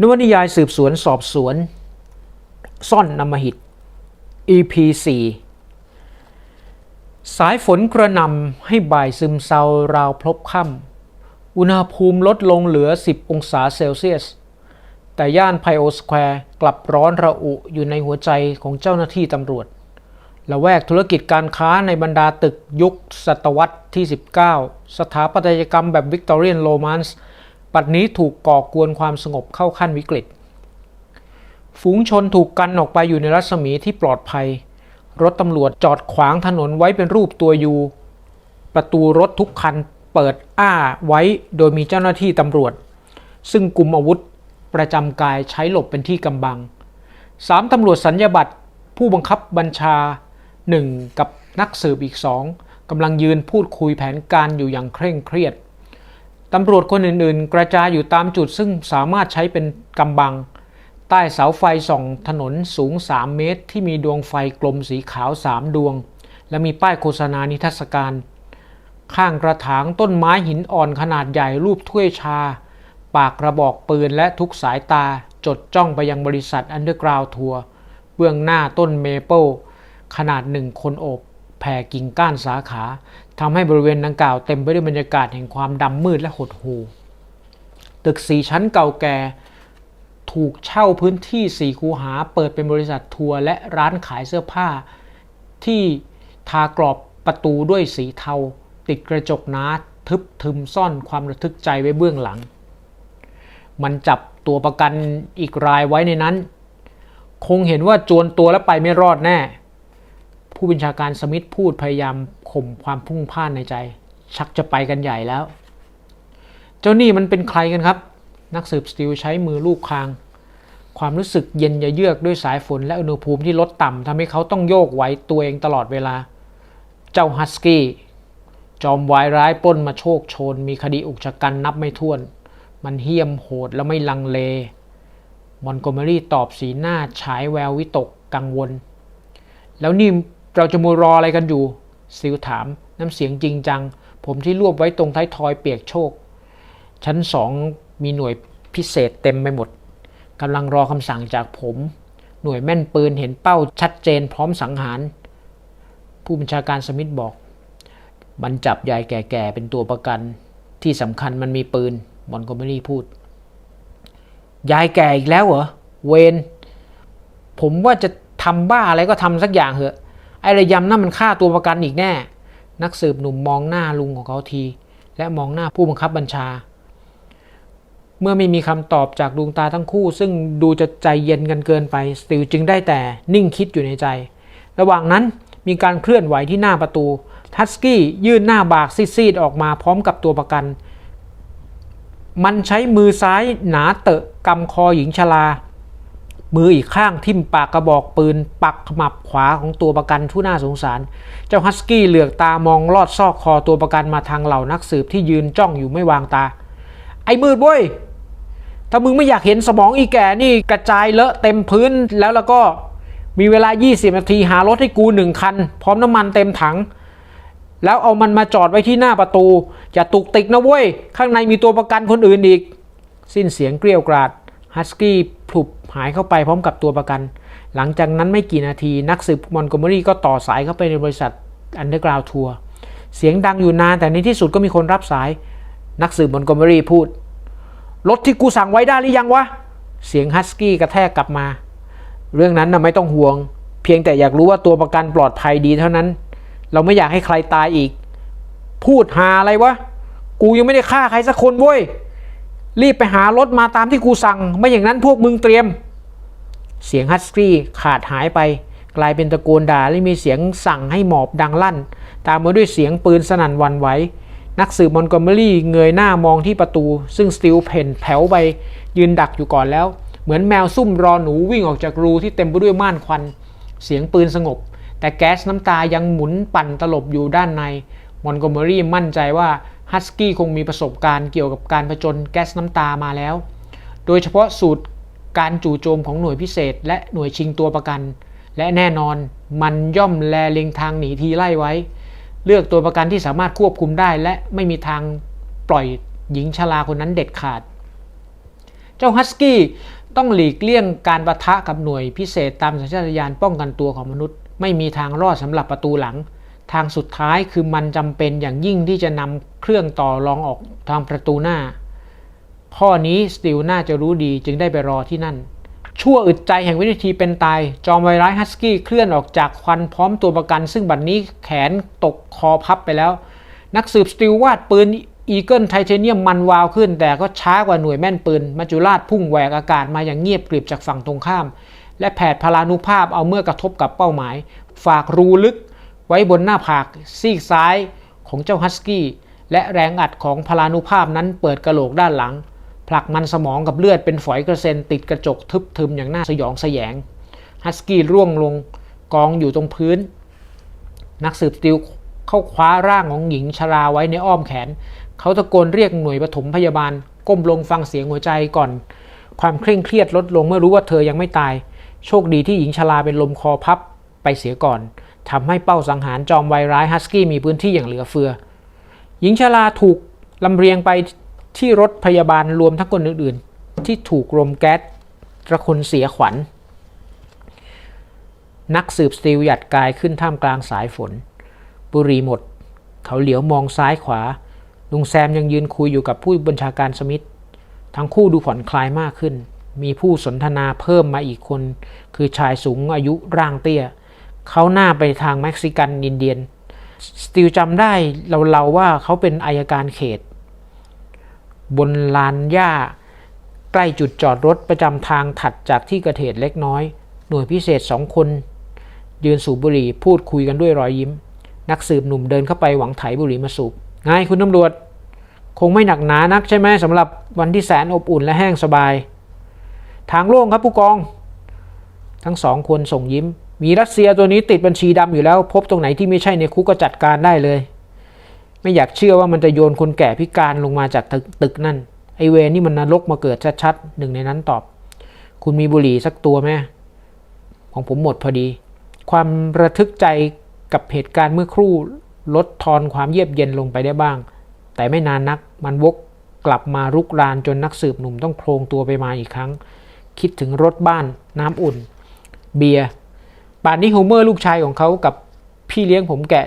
นวนิยายสืบสวนสอบสวน ซ่อนนำมหิต EP 4สายฝนกระหนำให้บ่ายซึมเซาราวพลบค่ำอุณหภูมิลดลงเหลือ 10 องศาเซลเซียส แต่ย่านไพโอสแควร์กลับร้อนระอุอยู่ในหัวใจของเจ้าหน้าที่ตำรวจละแวกธุรกิจการค้าในบรรดาตึกยุคศตวรรษที่ 19 สถาปัตยกรรมแบบวิกตอเรียนโรมนส์ ปัจนนี้ถูกก่อกวนความสงบเข้าขั้นวิกฤต ฝูงชนถูกกันออกไปอยู่ในรัศมีที่ปลอดภัย รถตำรวจจอดขวางถนนไว้เป็นรูปตัวยู ประตูรถทุกคันเปิดอ้าไว้โดยมีเจ้าหน้าที่ตำรวจ ซึ่งกลุ่มอาวุธประจำกายใช้หลบเป็นที่กำบังสามตำรวจสัญญาบัตรผู้บังคับบัญชาหนึ่งกับนักสืบอีกสองกำลังยืนพูดคุยแผนการอยู่อย่างเคร่งเครียด ตำรวจคนอื่น ๆ กระจายอยู่ตามจุดซึ่งสามารถใช้เป็นกำบัง ใต้เสาไฟส่องถนนสูง 3 เมตร ที่มีดวงไฟกลมสีขาว 3 ดวง และมีป้ายโฆษณานิทรรศการ ข้างกระถางต้นไม้หินอ่อนขนาดใหญ่รูปถ้วยชา ปากกระบอกปืนและทุกสายตาจดจ้องไปยังบริษัทอันเดอร์กราวทัวร์เบื้องหน้าต้นเมเปิลขนาดหนึ่งคนโอบ แผ่กิ่งก้านสาขาทำให้บริเวณดังกล่าวเต็มไปด้วยบรรยากาศแห่งความดำมืดและหดหู่ตึกสี่ชั้นเก่าแก่ถูกเช่าพื้นที่สี่คูหา เปิดเป็นบริษัททัวร์และร้านขายเสื้อผ้า ที่ทากรอบประตูด้วยสีเทา ติดกระจกหนาทึบทึมซ่อนความระทึกใจไว้เบื้องหลัง มันจับตัวประกันอีกรายไว้ในนั้น คงเห็นว่าจวนตัวแล้วไปไม่รอดแน่ ผู้บัญชาการสมิธพูดพยายามข่มความพุ่งพ่านในใจ ชักจะไปกันใหญ่แล้ว เจ้านี่มันเป็นใครกันครับ นักสืบสติลใช้มือลูบคาง ความรู้สึกเย็นยะเยือกด้วยสายฝนและอุณหภูมิที่ลดต่ำทำให้เขาต้องโยกไหวตัวเองตลอดเวลา เจ้าฮัสกี้จอมวายร้ายปล้นมาโชคโชน มีคดีอุกชะกันนับไม่ถ้วน มันเหี้ยมโหดและไม่ลังเล มอนโกเมอรี่ตอบสีหน้าฉายแวววิตกกังวล แล้วนี่ เราจะมัวรออะไรกันอยู่ซิลถามน้ำเสียงจริงจัง ผมที่รวบไว้ตรงท้ายทอยเปียกโชคชั้นสองมีหน่วยพิเศษเต็มไปหมดกำลังรอคำสั่งจากผม หน่วยแม่นปืนเห็นเป้าชัดเจนพร้อมสังหาร ผู้บัญชาการสมิธบอก มันจับยายแก่ๆเป็นตัวประกัน ที่สำคัญมันมีปืนมอนโกเมรี่พูด ยายแก่อีกแล้วเหรอ เวน ผมว่าจะทำบ้าอะไรก็ทำสักอย่างเหอะ ระยำนั่นมันฆ่าตัวประกันอีกแน่ นักสืบหนุ่มมองหน้าลุงของเขาที และมองหน้าผู้บังคับบัญชา เมื่อไม่มีคำตอบจากดวงตาทั้งคู่ ซึ่งดูจะใจเย็นกันเกินไปสติลจึงได้แต่นิ่งคิดอยู่ในใจ ระหว่างนั้นมีการเคลื่อนไหวที่หน้าประตู ทัสกี้ยื่นหน้าบากซีดๆออกมาพร้อมกับตัวประกัน มันใช้มือซ้ายหนาเตะกำคอหญิงชรา มืออีกข้างทิ่มปากกระบอกปืน ปักขมับขวาของตัวประกันผู้น่าสงสาร เจ้าฮัสกี้เหลือกตามองลอดซอกคอตัวประกันมาทางเหล่านักสืบที่ยืนจ้องอยู่ไม่วางตา ไอ้มืดเว้ย ถ้ามึงไม่อยากเห็นสมองอีแก่นี่กระจายเลอะเต็มพื้นแล้วแล้วก็มีเวลา 20 นาทีหารถให้กูหนึ่งคัน พร้อมน้ำมันเต็มถัง แล้วเอามันมาจอดไว้ที่หน้าประตู อย่าตุกติกนะเว้ย ข้างในมีตัวประกันคนอื่นอีก สิ้นเสียงเกลียวกราดฮัสกี้ พลุบหายเข้าไปพร้อมกับตัวประกัน หลังจากนั้นไม่กี่นาทีนักสืบมอนโกเมอรี่ก็ต่อสายเข้าไปในบริษัทอันเดอร์กราวทัวร์เสียงดังอยู่นานแต่ในที่สุดก็มีคนรับสาย นักสืบมอนโกเมอรี่พูด รถที่กูสั่งไว้ได้หรือยังวะ เสียงฮัสกี้กระแทกกลับมา เรื่องนั้นนะไม่ต้องห่วง เพียงแต่อยากรู้ว่าตัวประกันปลอดภัยดีเท่านั้น เราไม่อยากให้ใครตายอีก พูดหาอะไรวะ กูยังไม่ได้ฆ่าใครสักคนเว้ย รีบไปหารถมาตามที่กูสั่ง ไม่อย่างนั้นพวกมึงเตรียม เสียงฮัสกี้ขาดหายไป กลายเป็นตะโกนด่าและมีเสียงสั่งให้หมอบดังลั่น ตามมาด้วยเสียงปืนสนั่นวันไหวนักสืบมอนโกเมอรี่เงยหน้ามองที่ประตู ซึ่งสติลเพนแผ่วไปยืนดักอยู่ก่อนแล้ว เหมือนแมวซุ่มรอหนูวิ่งออกจากรูที่เต็มไปด้วยม่านควัน เสียงปืนสงบ แต่แก๊สน้ำตายังหมุนปั่นตลบอยู่ด้านในมอนโกเมอรี่มั่นใจว่า ฮัสกี้คงมีประสบการณ์เกี่ยวกับการผจญแก๊สน้ำตามาแล้ว โดยเฉพาะสูตรการจู่โจมของหน่วยพิเศษ และหน่วยชิงตัวประกัน และแน่นอนมันย่อมแลเล็งทางหนีทีไล่ไว้ เลือกตัวประกันที่สามารถควบคุมได้ และไม่มีทางปล่อยหญิงชราคนนั้นเด็ดขาด เจ้าฮัสกี้ต้องหลีกเลี่ยงการประทะกับหน่วยพิเศษตามสัญชาตญาณป้องกันตัวของมนุษย์ ไม่มีทางรอดสำหรับประตูหลัง ทางสุดท้ายคือมันจำเป็นอย่างยิ่งที่จะนำเครื่องต่อรองออกทางประตูหน้า ข้อนี้สติลน่าจะรู้ดีจึงได้ไปรอที่นั่น ชั่วอึดใจแห่งวินาทีเป็นตาย จอมไวร้ายฮัสกี้เคลื่อนออกจากควันพร้อมตัวประกัน ซึ่งบัดนนี้แขนตกคอพับไปแล้ว นักสืบสติลวาดปืนอีเกิลไทเทเนียมมันวาวขึ้น แต่ก็ช้ากว่าหน่วยแม่นปืนมัจจุราชพุ่งแหวกอากาศมาอย่างเงียบกริบจากฝั่งตรงข้าม และแผดพลานุภาพเอาเมื่อกระทบกับเป้าหมาย ฝากรูลึก ไว้บนหน้าผากซีกซ้ายของเจ้าฮัสกี้และแรงอัดของพลานุภาพนั้นเปิดกระโหลกด้านหลัง ผลักมันสมองกับเลือดเป็นฝอยกระเซ็นติดกระจกทึบทึมอย่างน่าสยองสยงฮัสกี้ร่วงลงกองอยู่ตรงพื้น นักสืบติลเข้าคว้าร่างของหญิงชราไว้ในอ้อมแขน เขาตะโกนเรียกหน่วยปฐมพยาบาล ก้มลงฟังเสียงหัวใจก่อน ความเคร่งเครียดลดลงเมื่อรู้ว่าเธอยังไม่ตาย โชคดีที่หญิงชราเป็นลมคอพับไปเสียก่อน ทำให้เป้าสังหารจอมไวร้ายฮัสกี้มีพื้นที่อย่างเหลือเฟือ หญิงชราถูกลำเลียงไปที่รถพยาบาลรวมทั้งคนอื่นๆ ที่ถูกลมแก๊สระคนเสียขวัญ นักสืบสติลหยัดกายขึ้นท่ามกลางสายฝน บุรีหมด เขาเหลียวมองซ้ายขวา ลุงแซมยังยืนคุยอยู่กับผู้บัญชาการสมิธทั้งคู่ดูผ่อนคลายมากขึ้น มีผู้สนทนาเพิ่มมาอีกคน คือชายสูงอายุร่างเตี้ย เขาหน้าไปทางเม็กซิกันอินเดียนสติลจำได้เราๆว่าเขาเป็นอายการเขต บนลานหญ้า ใกล้จุดจอดรถประจำทางถัดจากที่กิดเหตุเล็กน้อย หน่วยพิเศษสองคน ยืนสูบบุหรี่พูดคุยกันด้วยรอยยิ้ม นักสืบหนุ่มเดินเข้าไปหวังไถบุหรี่มาสูบไงคุณตำรวจ คงไม่หนักหนานักใช่ไหมสำหรับวันที่แสนอบอุ่นและแห้งสบาย ทางโล่งครับผู้กอง ทั้งสองคนส่งยิ้ม มีรัสเซียตัวนี้ติดบัญชีดำอยู่แล้ว พบตรงไหนที่ไม่ใช่ในคุกก็จัดการได้เลย ไม่อยากเชื่อว่ามันจะโยนคนแก่พิการลงมาจากตึกตกนั่น ไอเวนี่มันนรกมาเกิดชัดๆหนึ่งในนั้นตอบ คุณมีบุหรี่สักตัวไหมของผมหมดพอดี ความระทึกใจกับเหตุการณ์เมื่อครู่ลดทอนความเยียบเย็นลงไปได้บ้าง แต่ไม่นานนักมันวกกลับมารุกรานจนนักสืบหนุ่มต้องโครงตัวไปมาอีกครั้ง คิดถึงรถบ้านน้ำอุ่น เบียร์ ป่านนี้โฮเมอร์ลูกชายของเขากับพี่เลี้ยงผมแกะ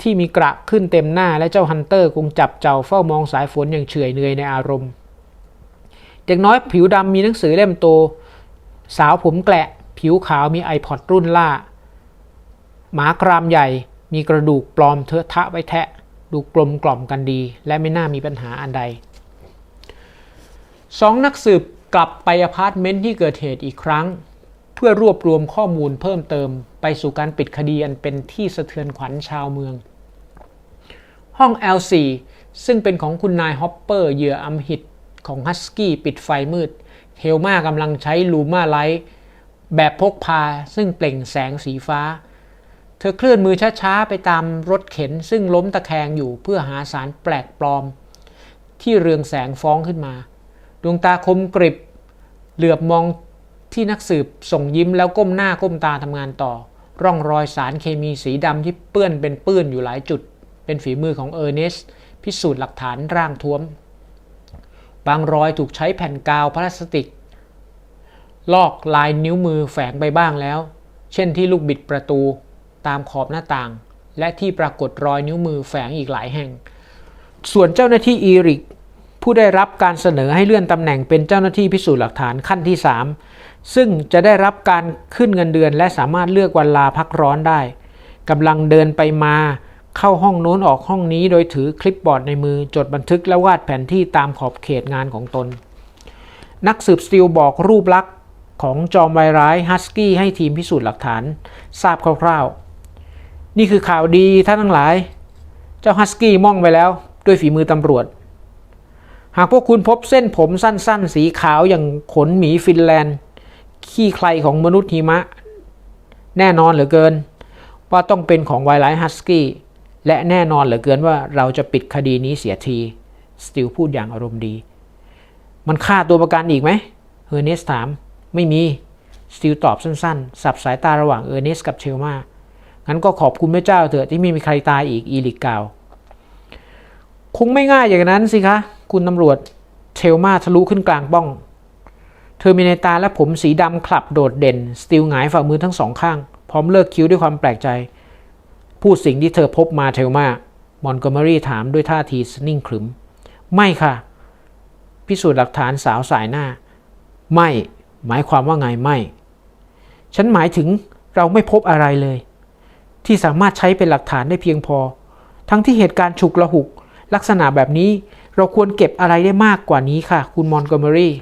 ที่มีกระขึ้นเต็มหน้าและเจ้าฮันเตอร์คงจับเจ้าเฝ้ามองสายฝนอย่างเฉยเหนื่อยในอารมณ์เด็กน้อยผิวดำมีหนังสือเล่มโต สาวผมแกละ ผิวขาวมีไอพอดรุ่นล่า หมากรามใหญ่มีกระดูกปลอมเทอะทะไว้แทะ ดูกลมกล่อมกันดี และไม่น่ามีปัญหาอันใดสองนักสืบกลับไปอพาร์ตเมนต์ที่เกิดเหตุอีกครั้ง เพื่อรวบรวมข้อมูลเพิ่มเติม ไปสู่การปิดคดีอันเป็นที่สะเทือนขวัญชาวเมือง ห้อง L4 ซึ่งเป็นของคุณนายฮอปเปอร์เหยื่ออำหิตของฮัสกี้ปิดไฟมืด เฮลมากำลังใช้ลูมาไลท์แบบพกพาซึ่งเปล่งแสงสีฟ้า เธอเคลื่อนมือช้าๆ ไปตามรถเข็นซึ่งล้มตะแคงอยู่เพื่อหาสารแปลกปลอม ที่เรืองแสงฟ้องขึ้นมา ดวงตาคมกริบ เหลือบมอง ที่นักสืบส่งยิ้มแล้วก้มหน้าก้มตาทำงานต่อ ร่องรอยสารเคมีสีดำที่เปื้อนเป็นปื้นอยู่หลายจุด เป็นฝีมือของเออร์เนสต์พิสูจน์หลักฐานร่างท้วม บางรอยถูกใช้แผ่นกาวพลาสติก ลอกลายนิ้วมือแฝงไปบ้างแล้ว เช่นที่ลูกบิดประตูตามขอบหน้าต่าง และที่ปรากฏรอยนิ้วมือแฝงอีกหลายแห่ง ส่วนเจ้าหน้าที่อีริกผู้ได้รับการเสนอให้เลื่อนตำแหน่งเป็นเจ้าหน้าที่พิสูจน์หลักฐานขั้นที่ 3 ซึ่งจะได้รับการขึ้นเงินเดือน และสามารถเลือกวันลาพักร้อนได้กำลังเดินไปมาเข้าห้องโน้นออกห้องนี้โดยถือคลิปบอร์ดในมือจดบันทึกและวาดแผนที่ตามขอบเขตงานของตน นักสืบสติลบอกรูปลักษณ์ของจอมไวร้ายฮัสกี้ให้ทีมพิสูจน์หลักฐานทราบคร่าวๆ นี่คือข่าวดีท่านทั้งหลาย เจ้าฮัสกี้ม่องไปแล้วด้วยฝีมือตำรวจ หากพวกคุณพบเส้นผมสั้นๆ สีขาวอย่างขนหมีฟินแลนด์ ขี้ใครของมนุษย์หิมะ แน่นอนเหลือเกิน ว่าต้องเป็นของไวไลท์ฮัสกี้และแน่นอนเหลือเกินว่าเราจะปิดคดีนี้เสียที สติลพูดอย่างอารมณ์ดี มันฆ่าตัวประกันอีกไหมเออร์เนสถาม ไม่มี สติลตอบสั้นๆ สับสายตาระหว่างเออร์เนสกับเชลมางั้นก็ขอบคุณพระเจ้าเถอะที่ไม่มีใครตายอีกอีลิกกล่าว คงไม่ง่ายอย่างนั้นสิคะ คุณตำรวจเทลมาทะลุขึ้นกลางบ้อง เธอมีในตาและผมสีดำคลับโดดเด่น สติลหงายฝ่ามือทั้งสองข้าง พร้อมเลิกคิ้วด้วยความแปลกใจ พูดสิ่งที่เธอพบมาเทลมามอนโกเมอรี่ถามด้วยท่าทีนิ่งขรึม ไม่ค่ะ พิสูจน์หลักฐานสาวสายหน้า ไม่ หมายความว่าไงไม่ ฉันหมายถึงเราไม่พบอะไรเลย ที่สามารถใช้เป็นหลักฐานได้เพียงพอ ทั้งที่เหตุการณ์ฉุกละหุก ลักษณะแบบนี้เราควรเก็บอะไรได้มากกว่านี้ค่ะ คุณมอนโกเมอรี่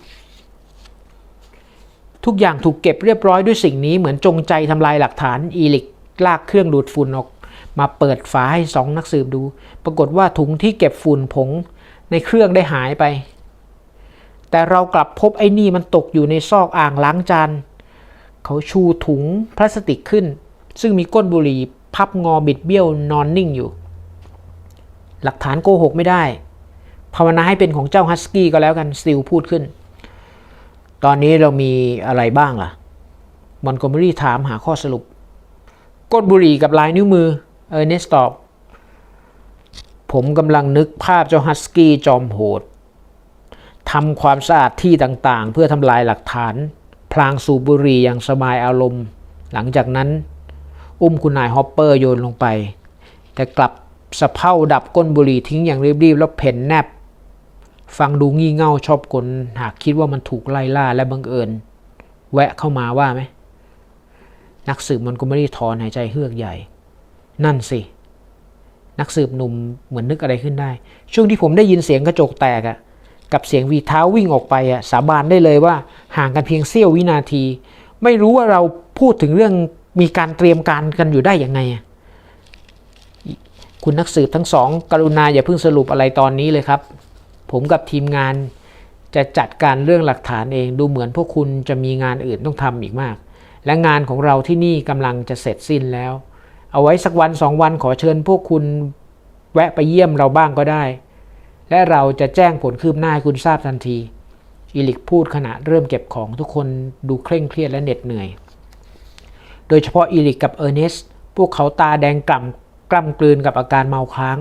ทุกอย่างถูกเก็บเรียบร้อยด้วยสิ่งนี้เหมือนจงใจทำลายหลักฐานอีลิกลากเครื่องดูดฝุ่นออก มาเปิดฝาให้สองนักสืบดู ปรากฏว่าถุงที่เก็บฝุ่นผงในเครื่องได้หายไป แต่เรากลับพบไอ้นี่มันตกอยู่ในซอกอ่างล้างจานเขาชูถุงพลาสติกขึ้น ซึ่งมีก้นบุหรี่พับงอบิดเบี้ยวนอนนิ่งอยู่ หลักฐานโกหกไม่ได้ ภาวนาให้เป็นของเจ้าฮัสกี้ก็แล้วกันสติลพูดขึ้น ตอนนี้เรามีอะไรบ้างล่ะมอนโกเมอรี่ถามหาข้อสรุปก้นบุหรี่กับลายนิ้วมือ เออร์เนสตอบ ผมกำลังนึกภาพเจ้าฮัสกี้จอมโหดทำความสะอาดที่ต่างๆ เพื่อทำลายหลักฐาน พลางสูบบุหรี่อย่างสบายอารมณ์ หลังจากนั้น อุ้มคุณนายฮอปเปอร์โยนลงไป แต่กลับสะเพร่าดับก้นบุหรี่ทิ้งอย่างรีบๆ แล้วเพ่นแนบ ฟังดูงี่เง่าชอบกลหากคิดว่ามันถูกไล่ล่าและบังเอิญ แวะเข้ามาว่าไหม นักสืบมันก็ไม่ได้ถอนหายใจเฮือกใหญ่ นั่นสิ นักสืบหนุ่มเหมือนนึกอะไรขึ้นได้ ช่วงที่ผมได้ยินเสียงกระจกแตกอะกับเสียงวีเท้าวิ่งออกไปอะสาบานได้เลยว่า ห่างกันเพียงเสี้ยววินาที ไม่รู้ว่าเราพูดถึงเรื่องมีการเตรียมการกันอยู่ได้ยังไงคุณนักสืบทั้งสองกรุณาอย่าเพิ่งสรุปอะไรตอนนี้เลยครับ ผมกับทีมงานจะจัดการเรื่องหลักฐานเองดูเหมือนพวกคุณจะมีงานอื่นต้องทำอีกมาก และงานของเราที่นี่กำลังจะเสร็จสิ้นแล้ว เอาไว้สักวันสองวันขอเชิญพวกคุณแวะไปเยี่ยมเราบ้างก็ได้ และเราจะแจ้งผลคืบหน้าให้คุณทราบทันทีอีลิกพูดขณะเริ่มเก็บของทุกคนดูเคร่งเครียดและเหน็ดเหนื่อย โดยเฉพาะอีลิกกับเออร์เนสต์พวกเขาตาแดงกล่ำกล้ำกลืนกับอาการเมาค้าง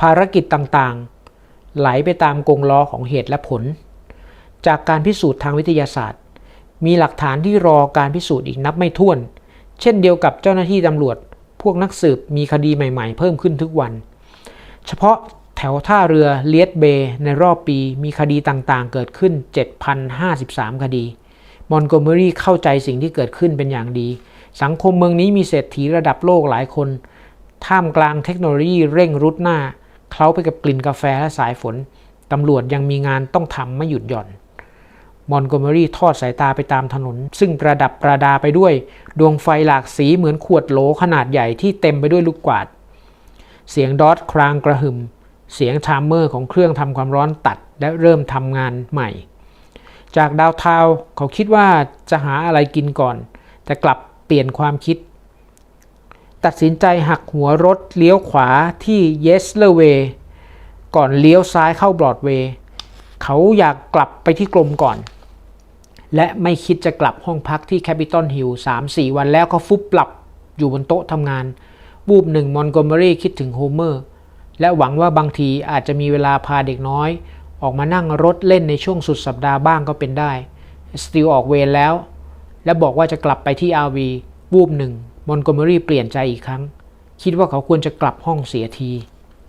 ภารกิจต่างๆ ไหลไปตามกงล้อของเหตุและผล จากการพิสูจน์ทางวิทยาศาสตร์ มีหลักฐานที่รอการพิสูจน์อีกนับไม่ถ้วน เช่นเดียวกับเจ้าหน้าที่ตำรวจ พวกนักสืบมีคดีใหม่ๆ เพิ่มขึ้นทุกวัน เฉพาะแถวท่าเรือเลียดเบย์ในรอบปีมีคดีต่างๆ เกิดขึ้น 7,053 คดี มอนโกเมอรี่เข้าใจสิ่งที่เกิดขึ้นเป็นอย่างดี สังคมเมืองนี้มีเศรษฐีระดับโลกหลายคน ท่ามกลางเทคโนโลยีเร่งรุดหน้า เคล้าไปกับกลิ่นกาแฟและสายฝน ตำรวจยังมีงานต้องทำไม่หยุดหย่อน มอนโกเมอรี่ทอดสายตาไปตามถนน ซึ่งประดับประดาไปด้วย ดวงไฟหลากสีเหมือนขวดโหลขนาดใหญ่ที่เต็มไปด้วยลูกกวาด เสียงดอทครางกระหึ่ม เสียงไทม์เมอร์ของเครื่องทำความร้อนตัดและเริ่มทำงานใหม่ จากดาวเทาเขาคิดว่าจะหาอะไรกินก่อน แต่กลับเปลี่ยนความคิด ตัดสินใจหักหัวรถเลี้ยวขวาที่เยสเลเวย์ก่อนเลี้ยวซ้ายเข้าบรอดเวย์เขาอยากกลับไปที่กรมก่อน และไม่คิดจะกลับห้องพักที่แคปิตอลฮิลสามสี่วันแล้วเขาฟุบหลับอยู่บนโต๊ะทำงานบูบหนึ่งมอนโกเมอรี่คิดถึงโฮเมอร์ และหวังว่าบางทีอาจจะมีเวลาพาเด็กน้อย ออกมานั่งรถเล่นในช่วงสุดสัปดาห์บ้างก็เป็นได้ สติลออกเวรแล้ว และบอกว่าจะกลับไปที่อาวีบูบหนึ่ง มอนโกเมอรี่เปลี่ยนใจอีกครั้ง คิดว่าเขาควรจะกลับห้องเสียที